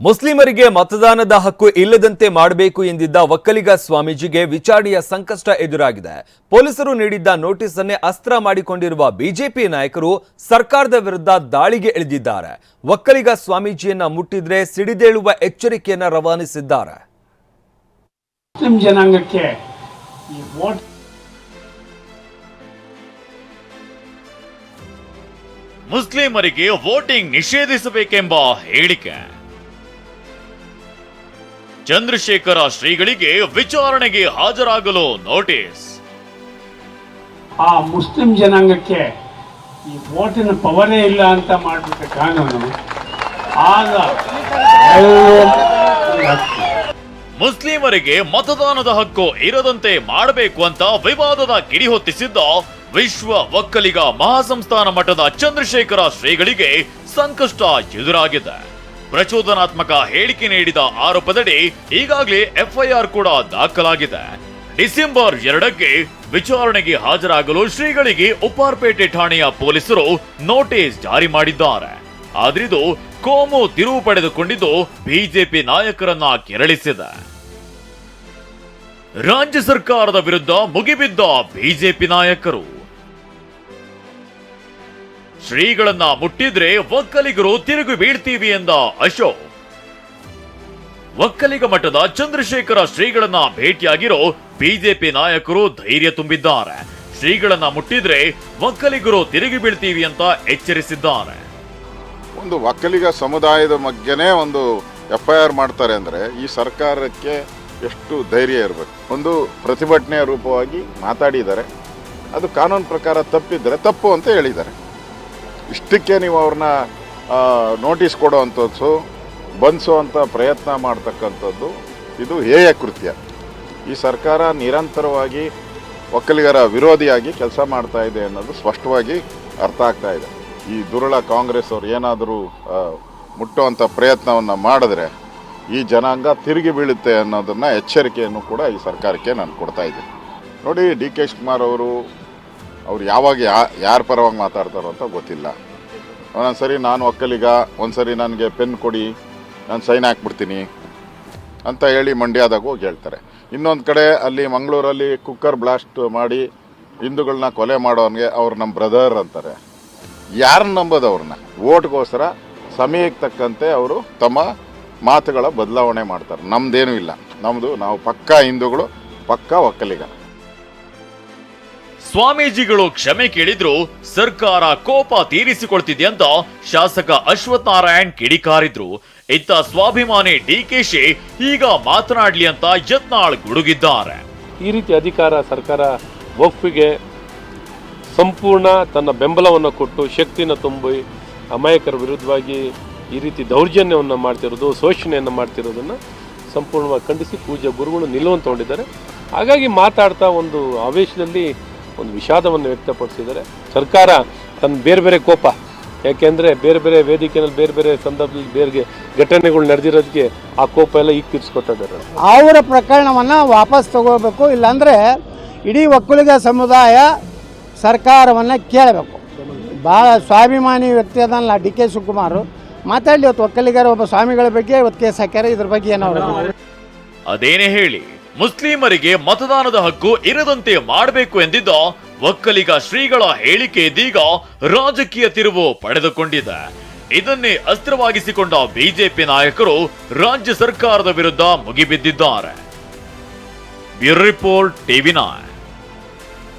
ಮುಸ್ಲಿಮರಿಗೆ ಮತದಾನದ ಹಕ್ಕು ಇಲ್ಲದಂತೆ ಮಾಡಬೇಕು ಎಂದಿದ್ದ ಒಕ್ಕಲಿಗ ಸ್ವಾಮೀಜಿಗೆ ವಿಚಾರಣೆಯ ಸಂಕಷ್ಟ ಎದುರಾಗಿದೆ. ಪೊಲೀಸರು ನೀಡಿದ್ದ ನೋಟಿಸ್ ಅನ್ನೇ ಅಸ್ತ್ರ ಮಾಡಿಕೊಂಡಿರುವ ಬಿಜೆಪಿ ನಾಯಕರು ಸರ್ಕಾರದ ವಿರುದ್ಧ ದಾಳಿಗೆ ಇಳಿದಿದ್ದಾರೆ. ಒಕ್ಕಲಿಗ ಸ್ವಾಮೀಜಿಯನ್ನ ಮುಟ್ಟಿದ್ರೆ ಸಿಡಿದೇಳುವ ಎಚ್ಚರಿಕೆಯನ್ನ ರವಾನಿಸಿದ್ದಾರೆ. ಮುಸ್ಲಿಂ ಜನಾಂಗಕ್ಕೆ ಈ ವೋಟ್ ಮುಸ್ಲಿಮರಿಗೆ ವೋಟಿಂಗ್ ನಿಷೇಧಿಸಬೇಕೆಂಬ ಹೇಳಿಕೆ. ಚಂದ್ರಶೇಖರ ಶ್ರೀಗಳಿಗೆ ವಿಚಾರಣೆಗೆ ಹಾಜರಾಗಲು ನೋಟಿಸ್ ಆ ಮುಸ್ಲಿಂ ಜನಾಂಗಕ್ಕೆ ಈ ವೋಟಿನ ಪವರೇ ಇಲ್ಲ ಅಂತ ಮಾಡಿಬಿಟ್ಟ ಕಾನೂನು ಆಗ ಮುಸ್ಲಿಮರಿಗೆ ಮತದಾನದ ಹಕ್ಕು ಇರದಂತೆ ಮಾಡಬೇಕು ಅಂತ ವಿವಾದದ ಕಿಡಿ ಹೊತ್ತಿಸಿದ್ದ ವಿಶ್ವ ಒಕ್ಕಲಿಗ ಮಹಾಸಂಸ್ಥಾನ ಮಠದ ಚಂದ್ರಶೇಖರ ಶ್ರೀಗಳಿಗೆ ಸಂಕಷ್ಟ ಎದುರಾಗಿದೆ. ಪ್ರಚೋದನಾತ್ಮಕ ಹೇಳಿಕೆ ನೀಡಿದ ಆರೋಪದಡಿ ಈಗಾಗಲೇ ಎಫ್ಐಆರ್ ಕೂಡ ದಾಖಲಾಗಿದೆ. ಡಿಸೆಂಬರ್ ಎರಡಕ್ಕೆ ವಿಚಾರಣೆಗೆ ಹಾಜರಾಗಲು ಶ್ರೀಗಳಿಗೆ ಉಪ್ಪಾರ್ಪೇಟೆ ಠಾಣೆಯ ಪೊಲೀಸರು ನೋಟಿಸ್ ಜಾರಿ ಮಾಡಿದ್ದಾರೆ. ಆದ್ರಿದು ಕೋಮು ತಿರುವು ಪಡೆದುಕೊಂಡಿದ್ದು ಬಿಜೆಪಿ ನಾಯಕರನ್ನ ಕೆರಳಿಸಿದೆ. ರಾಜ್ಯ ಸರ್ಕಾರದ ವಿರುದ್ಧ ಮುಗಿಬಿದ್ದ ಬಿಜೆಪಿ ನಾಯಕರು ಶ್ರೀಗಳನ್ನ ಮುಟ್ಟಿದ್ರೆ ಒಕ್ಕಲಿಗರು ತಿರುಗಿ ಬೀಳ್ತೀವಿ ಎಂದ ಅಶೋಕ್. ಒಕ್ಕಲಿಗ ಮಠದ ಚಂದ್ರಶೇಖರ ಶ್ರೀಗಳನ್ನ ಭೇಟಿಯಾಗಿರೋ ಬಿಜೆಪಿ ನಾಯಕರು ಧೈರ್ಯ ತುಂಬಿದ್ದಾರೆ. ಶ್ರೀಗಳನ್ನ ಮುಟ್ಟಿದ್ರೆ ಒಕ್ಕಲಿಗರು ತಿರುಗಿ ಬೀಳ್ತೀವಿ ಅಂತ ಎಚ್ಚರಿಸಿದ್ದಾರೆ. ಒಂದು ಒಕ್ಕಲಿಗ ಸಮುದಾಯದ ಬಗ್ಗೆನೇ ಒಂದು ಎಫ್ ಐ ಆರ್ ಮಾಡ್ತಾರೆ ಅಂದರೆ ಈ ಸರ್ಕಾರಕ್ಕೆ ಎಷ್ಟು ಧೈರ್ಯ ಇರಬೇಕು. ಒಂದು ಪ್ರತಿಭಟನೆಯ ರೂಪವಾಗಿ ಮಾತಾಡಿದ್ದಾರೆ. ಅದು ಕಾನೂನು ಪ್ರಕಾರ ತಪ್ಪಿದ್ದರೆ ತಪ್ಪು ಅಂತ ಹೇಳಿದ್ದಾರೆ. ಇಷ್ಟಕ್ಕೆ ನೀವು ಅವ್ರನ್ನ ನೋಟಿಸ್ ಕೊಡುವಂಥದ್ದು ಬಂಧಿಸುವಂಥ ಪ್ರಯತ್ನ ಮಾಡ್ತಕ್ಕಂಥದ್ದು, ಇದು ಹೇಯ ಕೃತ್ಯ. ಈ ಸರ್ಕಾರ ನಿರಂತರವಾಗಿ ಒಕ್ಕಲಿಗರ ವಿರೋಧಿಯಾಗಿ ಕೆಲಸ ಮಾಡ್ತಾ ಇದೆ ಅನ್ನೋದು ಸ್ಪಷ್ಟವಾಗಿ ಅರ್ಥ ಆಗ್ತಾ ಇದೆ. ಈ ದುರುಳ ಕಾಂಗ್ರೆಸ್ ಅವ್ರು ಏನಾದರೂ ಮುಟ್ಟುವಂಥ ಪ್ರಯತ್ನವನ್ನು ಮಾಡಿದ್ರೆ ಈ ಜನಾಂಗ ತಿರುಗಿ ಬೀಳುತ್ತೆ ಅನ್ನೋದನ್ನು ಎಚ್ಚರಿಕೆಯನ್ನು ಕೂಡ ಈ ಸರ್ಕಾರಕ್ಕೆ ನಾನು ಕೊಡ್ತಾ ಇದ್ದೀನಿ. ನೋಡಿ, ಡಿ ಕೆ ಶಿವಕುಮಾರ್ ಅವರು ಅವ್ರು ಯಾವಾಗ ಯಾ, ಯಾರ ಪರವಾಗಿ ಮಾತಾಡ್ತಾರೋ ಅಂತ ಗೊತ್ತಿಲ್ಲ. ಒಂದೊಂದು ಸರಿ ನಾನು ಒಕ್ಕಲಿಗ ಒಂದು ಸರಿ ನನಗೆ ಪೆನ್ ಕೊಡಿ, ನಾನು ಸೈನ್ ಹಾಕ್ಬಿಡ್ತೀನಿ ಅಂತ ಹೇಳಿ ಮಂಡ್ಯದಾಗ ಹೋಗಿ ಹೇಳ್ತಾರೆ. ಇನ್ನೊಂದು ಕಡೆ ಅಲ್ಲಿ ಮಂಗಳೂರಲ್ಲಿ ಕುಕ್ಕರ್ ಬ್ಲಾಸ್ಟ್ ಮಾಡಿ ಹಿಂದೂಗಳನ್ನ ಕೊಲೆ ಮಾಡೋನಿಗೆ ಅವ್ರು ನಮ್ಮ ಬ್ರದರ್ ಅಂತಾರೆ. ಯಾರನ್ನ ನಂಬೋದು ಅವ್ರನ್ನ ಓಟ್ಗೋಸ್ಕರ ಸಮಯಕ್ಕೆ ತಕ್ಕಂತೆ ಅವರು ತಮ್ಮ ಮಾತುಗಳ ಬದಲಾವಣೆ ಮಾಡ್ತಾರೆ. ನಮ್ಮದೇನೂ ಇಲ್ಲ. ನಮ್ಮದು ನಾವು ಪಕ್ಕಾ ಹಿಂದೂಗಳು, ಪಕ್ಕಾ ಒಕ್ಕಲಿಗ. ಸ್ವಾಮೀಜಿಗಳು ಕ್ಷಮೆ ಕೇಳಿದ್ರು, ಸರ್ಕಾರ ಕೋಪ ತೀರಿಸಿಕೊಳ್ತಿದೆ ಅಂತ ಶಾಸಕ ಅಶ್ವಥ್ ನಾರಾಯಣ್ ಕಿಡಿಕಾರಿದ್ರು. ಇತ್ತ ಸ್ವಾಭಿಮಾನಿ ಡಿ ಕೆ ಶಿ ಈಗ ಮಾತನಾಡ್ಲಿ ಅಂತ ಯತ್ನಾಳ್ ಗುಡುಗಿದ್ದಾರೆ. ಈ ರೀತಿ ಅಧಿಕಾರ ಸರ್ಕಾರ ಒಪ್ಪಿಗೆ ಸಂಪೂರ್ಣ ತನ್ನ ಬೆಂಬಲವನ್ನು ಕೊಟ್ಟು ಶಕ್ತಿನ ತುಂಬಿ ಅಮಾಯಕರ ವಿರುದ್ಧವಾಗಿ ಈ ರೀತಿ ದೌರ್ಜನ್ಯವನ್ನು ಮಾಡ್ತಿರೋದು, ಶೋಷಣೆಯನ್ನು ಮಾಡ್ತಿರೋದನ್ನು ಸಂಪೂರ್ಣವಾಗಿ ಖಂಡಿಸಿ ಪೂಜೆ ಗುರುಗಳು ನಿಲುವನ್ನು ತಗೊಂಡಿದ್ದಾರೆ ಹಾಗಾಗಿ ಮಾತಾಡ್ತಾ ಒಂದು ಆವೇಶದಲ್ಲಿ ಒಂದು ವಿಷಾದವನ್ನು ವ್ಯಕ್ತಪಡಿಸಿದರೆ ಸರ್ಕಾರ ತನ್ನ ಬೇರೆ ಬೇರೆ ಕೋಪ ಯಾಕೆಂದರೆ ಬೇರೆ ಬೇರೆ ವೇದಿಕೆಯಲ್ಲಿ ಬೇರೆ ಬೇರೆ ಸಂದರ್ಭದಲ್ಲಿ ಬೇರೆ ಘಟನೆಗಳು ನಡೆದಿರೋದಕ್ಕೆ ಆ ಕೋಪ ಎಲ್ಲ ಈಗ ತೀರ್ಸ್ಕೊತಾ ಇದ್ದಾರೆ. ಅವರ ಪ್ರಕರಣವನ್ನು ವಾಪಸ್ ತಗೋಬೇಕು ಇಲ್ಲಾಂದರೆ ಇಡೀ ಒಕ್ಕಲಿಗ ಸಮುದಾಯ ಸರ್ಕಾರವನ್ನು ಕೇಳಬೇಕು. ಭಾಳ ಸ್ವಾಭಿಮಾನಿ ವ್ಯಕ್ತಿ ಅದಲ್ಲ ಡಿ ಕೆ ಶಿವಕುಮಾರ್. ಮಾತಾಡಲಿ ಇವತ್ತು ಒಕ್ಕಲಿಗರ ಒಬ್ಬ ಸ್ವಾಮಿಗಳ ಬಗ್ಗೆ ಇವತ್ತು ಕೇಸ್ ಹಾಕ್ಯಾರ ಇದ್ರ ಬಗ್ಗೆ ಏನೋ ಅದೇನೇ ಹೇಳಿ ಮುಸ್ಲಿಮರಿಗೆ ಮತದಾನದ ಹಕ್ಕು ಇರದಂತೆ ಮಾಡಬೇಕು ಎಂದಿದ್ದ ಒಕ್ಕಲಿಗ ಶ್ರೀಗಳ ಹೇಳಿಕೆ ಇದೀಗ ರಾಜಕೀಯ ತಿರುವು ಪಡೆದುಕೊಂಡಿದೆ. ಇದನ್ನೇ ಅಸ್ತ್ರವಾಗಿಸಿಕೊಂಡ ಬಿಜೆಪಿ ನಾಯಕರು ರಾಜ್ಯ ಸರ್ಕಾರದ ವಿರುದ್ಧ ಮುಗಿಬಿದ್ದಿದ್ದಾರೆ. Report TV nine